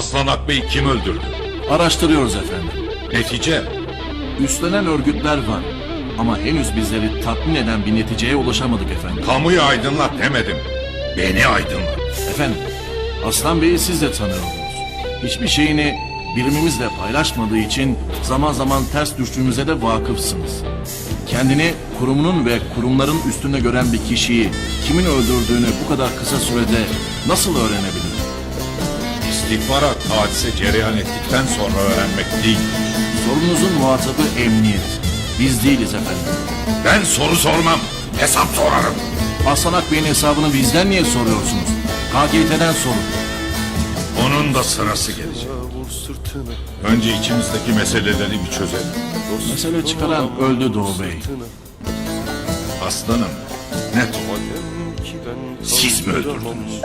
Aslan Akbey'i kim öldürdü? Araştırıyoruz efendim. Netice? Üstlenen örgütler var. Ama henüz bizleri tatmin eden bir neticeye ulaşamadık efendim. Kamuyu aydınlat demedim. Beni aydınlat. Efendim, Aslan Bey'i siz de tanıyordunuz. Hiçbir şeyini birimimizle paylaşmadığı için zaman zaman ters düştüğümüze de vakıfsınız. Kendini kurumunun ve kurumların üstünde gören bir kişiyi kimin öldürdüğünü bu kadar kısa sürede nasıl öğrenebilir? İstihbarat hadise cereyan ettikten sonra öğrenmek değil. Sorunuzun muhatabı emniyet. Biz değiliz efendim. Ben soru sormam. Hesap sorarım. Aslan Akbey'in hesabını bizden niye soruyorsunuz? KGT'den sorun. Onun da sırası gelecek. Önce içimizdeki meseleleri bir çözelim. Mesele çıkaran öldü Doğu Bey. Aslanım net ol. Siz mi öldürdünüz?